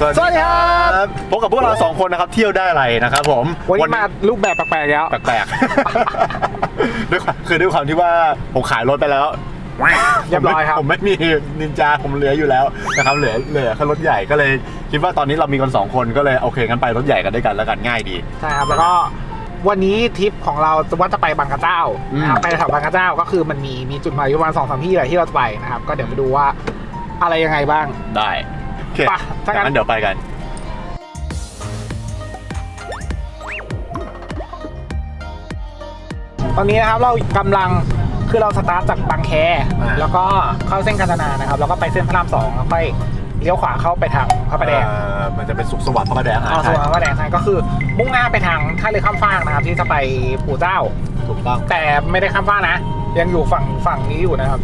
สวัสดีครับพบกับพวกเราสองคนนะครับเที่ยวได้อะไรนะครับผมวันนี้มารูปแบบแปลกๆแล้วแปลกๆด้วยความคือด้วยความที่ว่าผมขายรถไปแล้วเรียบร้อยครับผมไม่มีนินจาผมเหลืออยู่แล้วนะครับเหลือเหลือแค่รถใหญ่ก็เลย คิดว่าตอนนี้เรามีกันสองคนก็เลยโอเคงั้นไปรถใหญ่กันด้วยกันแล้วกันง่ายดีใช่ครับแล้วก็วันนี้ทริปของเราจะว่าจะไปบางกระเจ้าอืมนะครับไปแถวบางกระเจ้าก็คือมันมีมีจุดหมายอยู่ประมาณสองสามที่เลยที่เราจะไปนะครับ ก็เดี๋ยวไปดูว่าอะไรยังไงบ้างได้โอ เคไปถ้างั้นงั้นเดี๋ยวไปกัน ตอนนี้นะครับเรากำลังคือเราสตาร์ทจากบางแค อ่าแล้วก็เข้าเส้นกาญจนานะครับ แล้วก็ไปเส้นพระรามสองแล้วค่อยเลี้ยวขวาเข้าไปทางพระประแดงเอ่อมันจะเป็นสุขสวัสดิ์พระประแดงอะเอาส่ใช่วนพระประแดงใช่ก็คือมุ่งหน้าไปทางท่าเรือข้ามฟากนะครับ ที่จะไปปู่เจ้า ถูกต้องแต่ไม่ได้ข้ามฟากนะ ยังอยู่ฝั่งฝั่งนี้อยู่นะครับ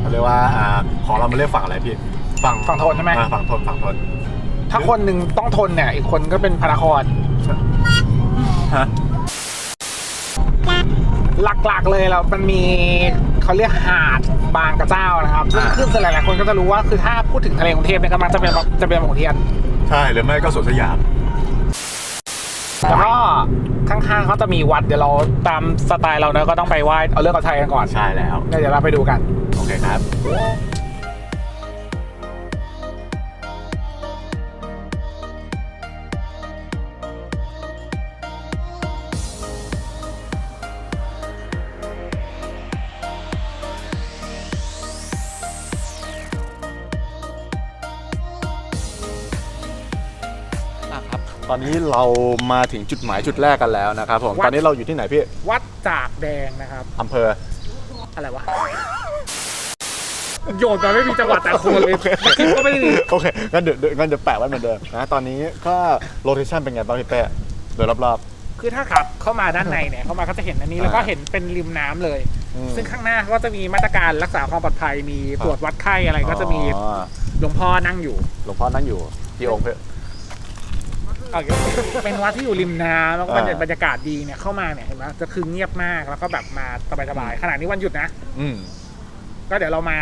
เขาเรียกว่าอ่าของเรามาเรียกฝั่งอะไรพี่ ฝั่งฝั่งทนใช่ไหม อ่าฝั่งทนฝั่งทนถ้าคนหนึ่งต้องทนเนี่ย อีกคนก็เป็นพระนครฮะหลักๆเลยเรา มันมีเขาเรียกหาดบางกระเจ้านะครับ ซึ่งอ่าขึ้นหลายๆคนก็จะรู้ว่าคือถ้าพูดถึงทะเลกรุงเทพเนี่ยก็มักจะเป็นจะเป็นบางขุนเทียน ใช่หรือไม่ก็สวนสยาม แล้วก็ข้างๆเขาจะมีวัดเดี๋ยวเราตามสไตล์เราเนอะก็ต้องไปไหว้เอาเรื่องเอาชัยกันก่อนใช่แล้ว เดี๋ยวเราไปดูกัน โอเคครับ อนนี้เรามาถึงจุดหมายจุดแรกกันแล้วนะครับผมวัด ตอนนี้เราอยู่ที่ไหนพี่วัดจากแดงนะครับ อำเภอ อะไรวะ โยนมาไม่มีจังหวัดแต่คนเลยคลิปก็ไม่ได้ดีโอเคงั้นเดี๋ยวเดี๋ยวงั้นเดี๋ยวแปะไว้เหมือนเดิมนะตอนนี้ก็โลเคชั่นเป็นไงบ้างพี่เป้โดยรอบ คือถ้าขับเข้ามาด้านในเนี่ยเข้ามาก็จะเห็นอันนี้แล้วก็เห็นเป็นริมน้ำเลย ๆอืม ซึ่งข้างหน้าเขาก็จะมีมาตรการรักษาความปลอดภัยมีตรวจวัดไข้อะไรก็จะมีอ๋อหลวงพ่อนั่งอยู่ หลวงพ่อนั่งอยู่ที่องค์พี่ เอาอย่างนี้เป็นวัดที่อยู่ริมน้ำแล้วก็อ่า บรรยากาศดีเนี่ยเข้ามาเนี่ยเห็นไหมจะคือเงียบมากแล้วก็แบบมาสบายๆขณะนี้วันหยุดนะ อืมก็เดี๋ยวเรามา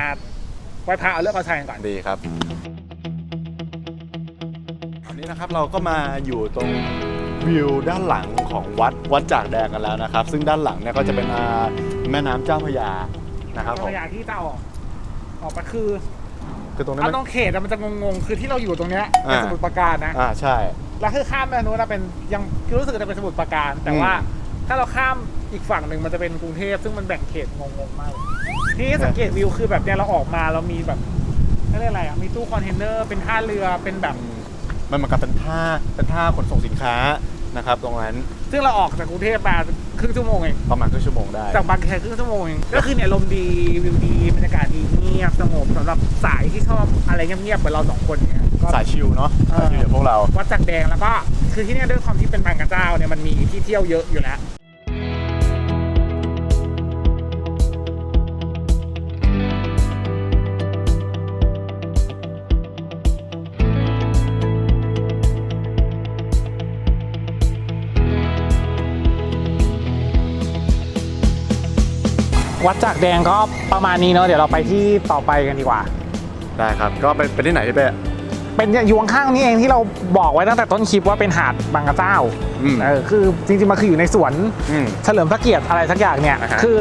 ไหว้พระเอาเลิกเอาชัยกันก่อนดีครับตอนนี้นะครับเราก็มาอยู่ตรงวิวด้านหลังของวัดวัดจากแดงกันแล้วนะครับ ซึ่งด้านหลังเนี่ยก็จะเป็นอ่าแม่น้ำเจ้าพระยานะครับผตัมวอย่างที่จะเอาออกออกมาคือคือตรงนั้นเอามันตรงเขตอะมันจะงงๆคือที่เราอยู่ตรงเนี้ยอ่าเป็นสมุทรปราการนะ อ่าใช่ แล้วคือข้ามไปทางนู้นนะเป็นยังคือรู้สึกจะเป็นสมุทรปราการ แต่อืมว่าถ้าเราข้ามอีกฝั่งหนึ่งมันจะเป็นกรุงเทพซึ่งมันแบ่งเขตงงๆมากเลยที่สังเกตวิวคือแบบเนี้ยเราออกมาเรามีแบบเขาเรียกอะไรอะมีตู้คอนเทนเนอร์เป็นท่าเรือเป็นแบบอืมมันเหมือนกับเป็นท่าเป็นท่าขนส่งสินค้านะครับตรงนั้น ซึ่งเราออกจากกรุงเทพมาครึ่งชั่วโมงเองประมาณครึ่งชั่วโมงได้ จากบางแคครึ่งชั่วโมงเองก็คือเนี่ยลมดีวิวดีบรรยากาศดีเงียบสงบสำหรับสายที่ชอบอะไรเงียบๆเหมือนเราสองคนเนี่ยก็ สายชิลเนาะเออ สายชิลอย่างพวกเรา วัดจักรแดงแล้วก็คือที่เนี่ยด้วยความที่เป็นบางกระเจ้าเนี่ยมันมีที่เที่ยวเยอะอยู่แล้ว วัดจากแดงก็ประมาณนี้เนาะเดี๋ยวเราไปที่ต่อไปกันดีกว่า ได้ครับ ก็เป็นเป็นที่ไหนพี่เป้ เป็นอยู่ข้างๆนี้เองที่เราบอกไว้ตั้งแต่ต้นคลิปว่าเป็นหาดบางกระเจ้าอืม เออคือจริงๆมันคืออยู่ในสวนอืม เฉลิมพระเกียรติอะไรสักอย่างเนี่ย อ่าฮะคือ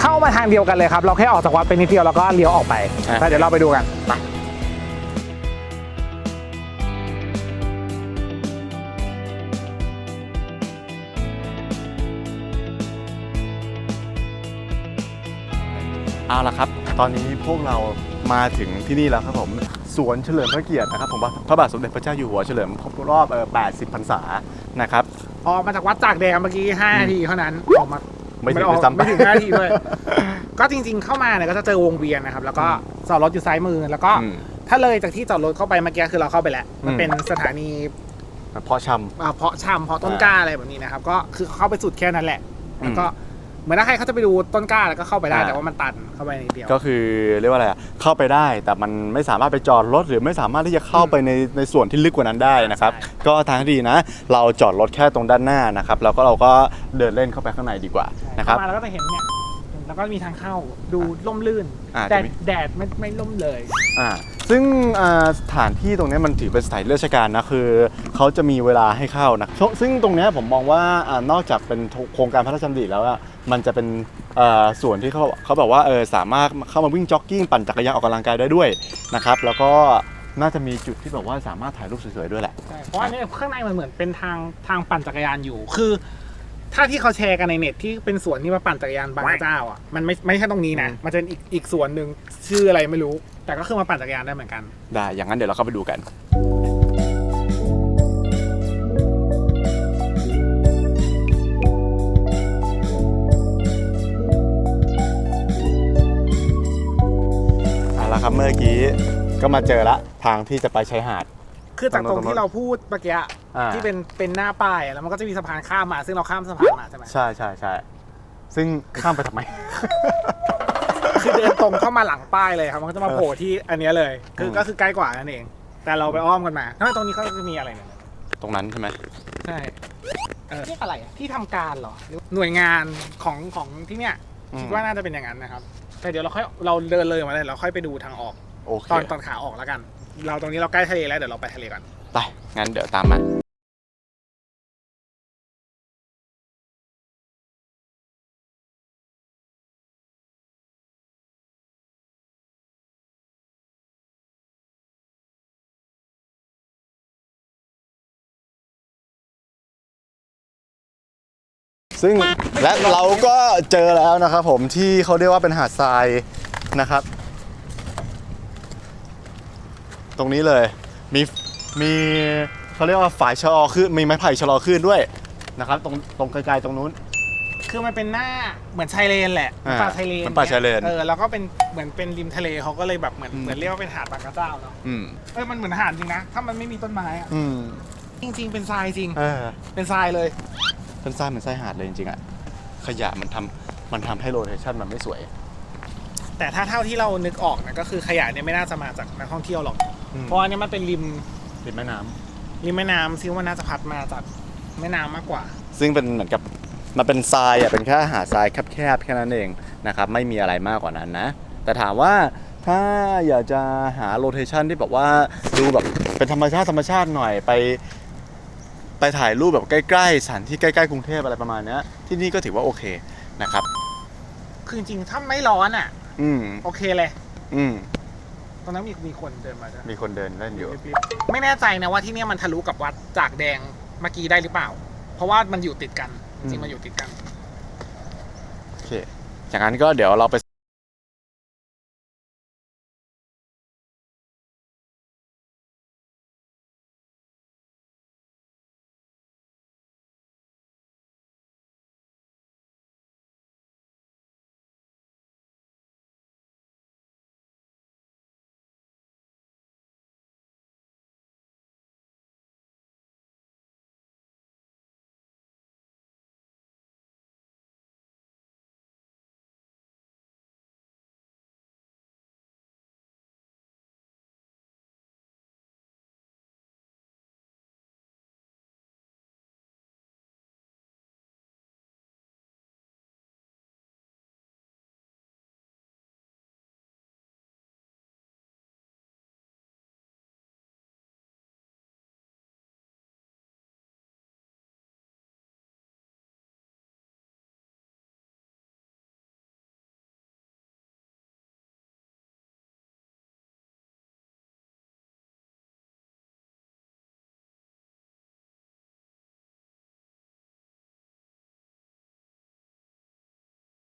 เข้ามาทางเดียวกันเลยครับ เราแค่ออกจากวัดไปนิดเดียวแล้วก็เลี้ยวออกไปอะแล้วเดี๋ยวเราไปดูกันไปเอาละครับ ตอนนี้พวกเรามาถึงที่นี่แล้วครับผม สวนเฉลิมพระเกียรตินะครับผมว่าพระบาทสมเด็จพระเจ้าอยู่หัวเฉลิมครบรอบเอ่อ80พรรษานะครับออกมาจากวัดจากแดงเมื่อกี้5นาทีเท่านั้นออกมาไม่ถึงออกด้วยซ้ำไป ไม่ถึง5นาทีด้วย ก็จริงๆเข้ามาเนี่ยก็จะเจอวงเวียนนะครับ แล้วก็จอดรถอยู่ซ้ายมือแล้วก็อืมถ้าเลยจากที่จอดรถเข้าไปเมื่อกี้คือเราเข้าไปแล้ว มันอืม เป็นสถานีเพาะชอ่าเพาะชำเพาะต้นกล้าอะไรแบบนี้นะครับ ก็คือเข้าไปสุดแค่นั้นแหละอืมแล้วก็ เหมือนถ้าใครเขาจะไปดูต้นกล้าแล้วก็เข้าไปได้อ่า แต่ว่ามันตันเข้าไปนิดเดียวำก็คือเรียกว่าอะไรอะเข้าไปได้แต่มันไม่สามารถไปจอดรถหรือไม่สามารถที่จะเข้าไปในในส่วนที่ลึกกว่านั้นได้นะครับ ใช่ ก็ทางที่ดีนะ เราจอดรถแค่ตรงด้านหน้านะครับแล้วก็เราก็เดินเล่นเข้าไปข้างในดีกว่านะครับ เข้ามาแล้วก็จะเห็นเนี่ย แล้วก็มีทางเข้าดูร่มรื่น อ่าแต่จะมี แดดไม่ไม่ร่มเลย อ่าซึ่งอ่าสถานที่ตรงเนี้ยมันถือเป็นสถานที่ราชการนะคือเขาจะมีเวลาให้เข้านะชซึ่งตรงเนี้ยผมมองว่าอ่านอกจากเป็นโครงการพระราชดำริแล้วอะมันจะเป็นอ่าส่วนที่เขาเขาบอกว่าเออสามารถเข้ามาวิ่งจ็อกกิ้งปั่นจักรยานออกกำลังกายได้ด้วยนะครับแล้วก็น่าจะมีจุดที่แบบว่าสามารถถ่ายรูปสวยๆด้วยแหละ ใช่เพราะอันนี้ข้างในมันเหมือนเป็นทางทางปั่นจักรยานอยู่ คือ ถ้าที่เขาแชร์กันในเน็ตที่เป็นสวนที่มาปั่นจักรยานบางกระเจ้าอะมันไม่ไม่ใช่ตรงนี้นะอืมมันจะเป็นอีกอีกสวนหนึ่งชื่ออะไรไม่รู้ แต่ก็คือมาปั่นจักรยานได้เหมือนกัน ได้ อย่างนั้นเดี๋ยวเราเข้าไปดูกัน เอาละครับเมื่อกี้ก็มาเจอละทางที่จะไปชายหาด คือจากตรงตรงนู้นที่เราพูดเมื่อกี้ อะอ่า ที่เป็นเป็นหน้าป้ายอะแล้วมันก็จะมีสะพานข้ามมา ซึ่งเราข้ามสะพานมาใช่ไหมใช่ใช่ใช่ซึ่งข้ามไปทำไม คือเดินตรงเข้ามาหลังป้ายเลยครับมันก็จะมาโผล่ที่อันเนี้ยเลย คืออืมก็คือใกล้กว่านั่นเอง แต่เราไปอ้อมกันมาแล้วตรงนี้เขาจะมีอะไรเนี่ยตรงนั้นใช่ไหมใช่เออเรียกอะไรอะที่ทำการเหรอหรือหน่วยงานของของที่เนี้ยอืมคิดว่าน่าจะเป็นอย่างนั้นนะครับ แต่เดี๋ยวเราค่อยเราเดินเลยมาเลยเราค่อยไปดูทางออก โอเคตอนตอนขาออกแล้วกัน เราตรงนี้เราใกล้ทะเลแล้วเดี๋ยวเราไปทะเลกัน ไปงั้นเดี๋ยวตามมา ซึ่งและเราก็เจอแล้วนะครับผมที่เขาเรียกว่าเป็นหาดทรายนะครับ ตรงนี้เลยมีมีเขาเรียกว่าฝ่ายชะลอขึ้นมีไม้ไผ่ชะลอขึ้นด้วยนะครับ ตรงตรงไกลๆตรงนู้น คือมันเป็นหน้าเหมือนชายเลนแหละอ่าป่าชายเลนมันป่าชายเลน เออแล้วก็เป็นเหมือนเป็นริมทะเลเขาก็เลยแบบเหมือนอืมเหมือนเรียกว่าเป็นหาดบางกระเจ้าเนาะอืมเออมันเหมือนหาดจริงนะถ้ามันไม่มีต้นไม้อะอืมจริง ๆ เป็นทรายจริง เออเป็นทรายเลย เป็นทรายเหมือนทรายหาดเลยจริงๆอะขยะมันทำมันทำให้โลเคชั่นมันไม่สวย แต่ถ้าเท่าที่เรานึกออกนะก็คือขยะเนี่ยไม่น่าจะมาจากนักท่องเที่ยวหรอก อืม เพราะอันเนี้ยมันเป็นริมริมแม่น้ำริมแม่น้ำซิว่ามันน่าจะพัดมาจากแม่น้ำมากกว่า ซึ่งเป็นเหมือนกับมันเป็นทรายอะเป็นแค่หาดทรายแคบๆแค่นั้นเองนะครับไม่มีอะไรมากกว่านั้นนะ แต่ถามว่าถ้าอยากจะหาโลเคชันที่แบบว่าดูแบบเป็นธรรมชาติธรรมชาติหน่อยไป ไปถ่ายรูปแบบใกล้ๆสถานที่ใกล้ๆกรุงเทพอะไรประมาณเนี้ยที่นี่ก็ถือว่าโอเคนะครับคือจริงๆถ้าไม่ร้อนอะ อืมโอเคเลย อืมตรงนั้นมีมีคนเดินมาใช่ไหมมีคนเดินเล่นอยู่ ไม่แน่ใจนะว่าที่เนี่ยมันทะลุกับวัดจากแดงเมื่อกี้ได้หรือเปล่า เพราะว่ามันอยู่ติดกัน จริงๆมันอยู่ติดกัน โอเคจากนั้นก็เดี๋ยวเราไป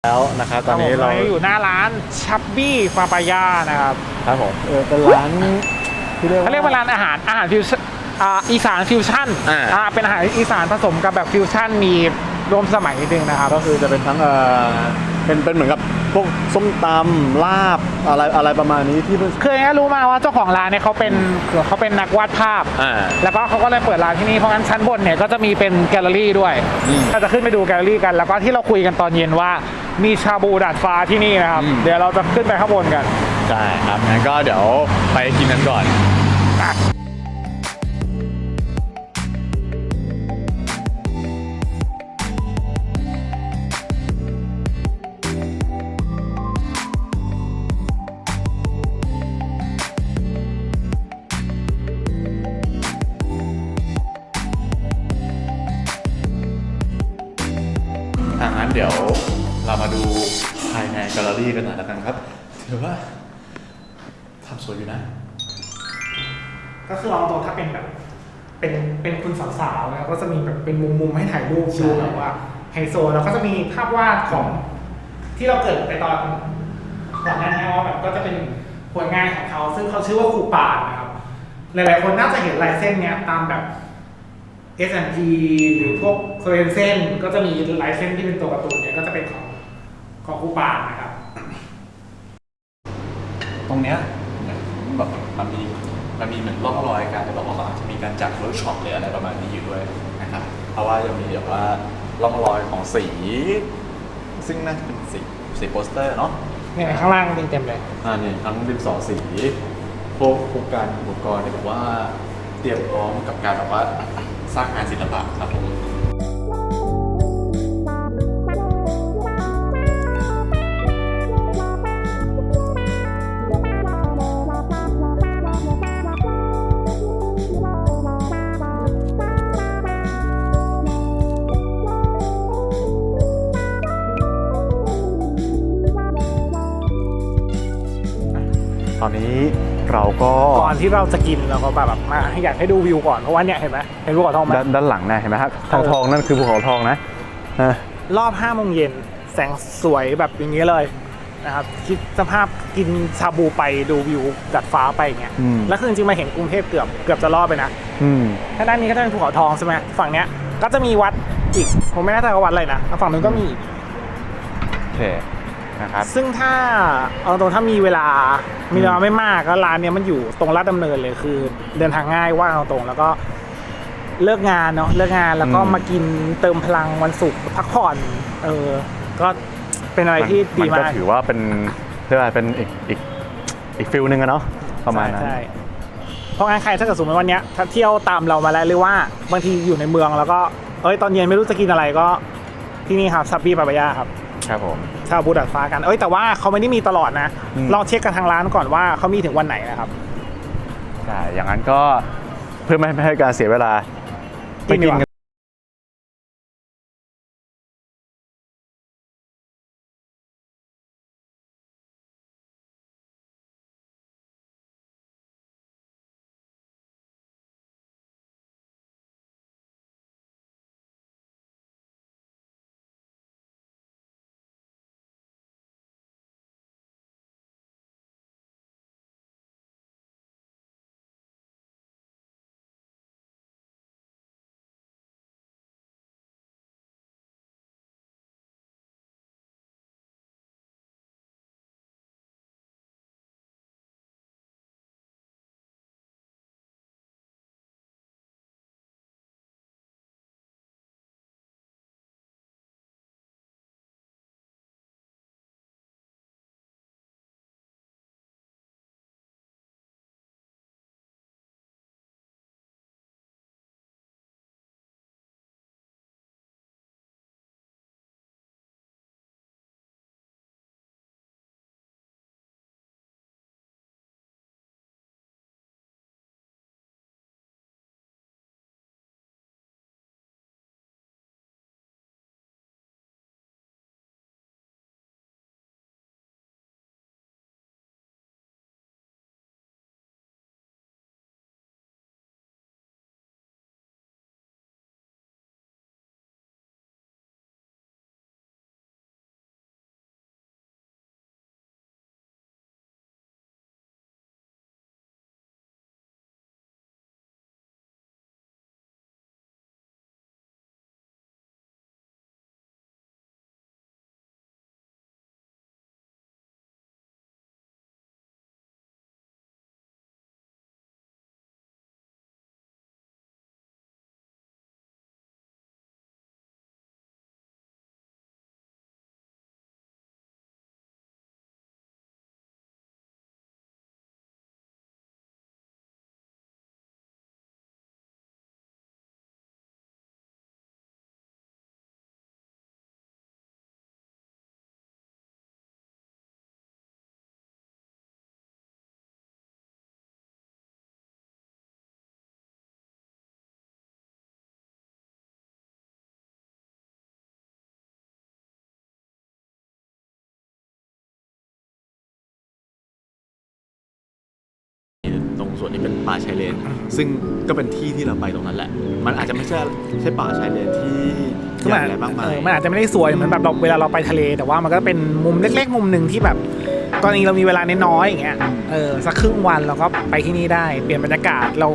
แล้วนะครับตอนนี้เราอยู่หน้าร้านชับบี้ฟาปายานะครับ ครับผมเออเป็นร้านที่เรียกว่าเขาเรียกว่าร้านอาหารอาหารฟิวชั่นอ่าอีสานฟิวชั่นอ่าอ่าเป็นอาหารอีสานผสมกับแบบฟิวชั่นมีรวมสมัยนิดนึงนะครับ ก็คือจะเป็นทั้งเออ เป็นเป็นเหมือนกับพวกส้มตำลาบอะไรอะไรประมาณนี้ที่เพิ่งเคยรู้มาว่าเจ้าของร้านเนี่ยเขาเป็นเขาเป็นนักวาดภาพ อ่า แล้วก็เขาก็เลยเปิดร้านที่นี่เพราะงั้นชั้นบนเนี่ยก็จะมีเป็นแกลเลอรี่ด้วยอืมเราจะขึ้นไปดูแกลเลอรี่กัน แล้วก็ที่เราคุยกันตอนเย็นว่ามีชาบูดาดฟ้าที่นี่นะครับ อืม เดี๋ยวเราจะขึ้นไปข้างบนกัน ใช่ครับงั้นก็เดี๋ยวไปกินกันก่อน ก็คือลองตัวถ้าเป็นแบบ เป็นเป็นคุณสาวๆแล้วก็จะมีแบบเป็นมุมๆให้ถ่ายรูปดูแบบว่าไฮโซแล้วก็จะมีภาพวาดของที่เราเกิดไปตอนก่อนหน้านี้ว่าแบบก็จะเป็นผลงานของเขา ซึ่งเขาชื่อว่าครูปานนะครับ หลายๆคนน่าจะเห็นลายเส้นเนี้ยตามแบบ S&P หรือพวกโคเรนเซนก็จะมีลายเส้นที่เป็นตัวการ์ตูนเนี่ยก็จะเป็นของของครูปานนะครับ ตรงเนี้ยเหมือนแบบมันมี มันมีเหมือนร่องรอยการแบบว่าอาจจะมีการจัดเวิร์กช็อปหรืออะไรประมาณนี้อยู่ด้วยนะครับเพราะว่าจะมีแบบว่าร่องรอยของสี ซึ่งน่าจะเป็นสีสีโปสเตอร์เนาะเนี่ยข้างล่างเต็มๆเลยอ่าเนี่ยทั้งดินสอสีพวกโครงการอุปกรณ์เนี่ยแบบว่าเตรียมพร้อมกับการแบบว่าสร้างงานศิลปะครับผม อนนี้เราก็ก่อนที่เราจะกินเราก็แบบมาอยากให้ดูวิวก่อนเพราะว่าเนี่ยเห็นไหมเห็นภูเขาทองไหมด้านด้านหลังนะเห็นไหมฮะทองทองนั่นคือภูเขาทองนะอะรอบ5โมงเย็นแสงสวยแบบอย่างนี้เลยนะครับคิดสภาพกินชาบูไปดูวิวดัดฟ้าไปอย่างเงี้ยอืมแล้วคือจริงๆมาเห็นกรุงเทพเกือบเกือบจะรอบไปนะอืมถ้าด้านนี้ก็จะเป็นภูเขาทองใช่ไหมฝั่งเนี้ยก็จะมีวัดอีกผมไม่แน่ใจว่าวัดอะไรนะแล้วฝั่งนู้นก็มีอีกโอเคนะครับซึ่งถ้าเอาตรงถ้ามีเวลา มีเวลาไม่มากก็ร้านเนี้ยมันอยู่ตรงลาดดำเนินเลยคือ เดินทางง่ายว่าเอาตรงแล้วก็เลิกงานเนาะเลิกงานแล้วก็อืม มากินเติมพลังวันศุกร์พักผ่อน เออ ก็เป็นอะไรที่ดีมันมาก็กถือว่าเป็นเรียกว่าเป็นอีกอีกอีกฟิลหนึ่งอะเนาะประมาณนั้น ใช่ใช่เพราะงั้นใครถ้าเกิดสมมติวันเนี้ยถ้าเที่ยวตามเรามาแล้วหรือว่าบางทีอยู่ในเมืองแล้วก็เอ้ยตอนเย็นไม่รู้จะกินอะไรก็ ที่นี่ครับซับบี้ปาปายาครับ ครับผมชาวบูดัดฟ้ากัน เอ้ยแต่ว่าเขาไม่ได้มีตลอดนะ อืม ลองเช็คกันทางร้านก่อนว่าเขามีถึงวันไหนนะครับ ใช่อย่างนั้นก็เพื่อไม่ให้การเสียเวลาไปกินดีกิกนว่า ตรงส่วนที่เป็นป่าชายเลน ซึ่งก็เป็นที่ที่เราไปตรงนั้นแหละ มันอาจจะไม่ใช่ใช่ป่าชายเลนที่คือใหมันญ่อะไรมากมาเอยอมันอาจจะไม่ได้สวยเหมือนแบบเราเวลาเราไปทะเล แต่ว่ามันก็เป็นมุมเล็ก ๆ มุมหนึ่งที่แบบกรณีเรามีเวลาน้อยๆอย่างเงี้ยเออสักครึ่งวันเราก็ไปที่นี่ได้เปลี่ยนบรรยากาศเรา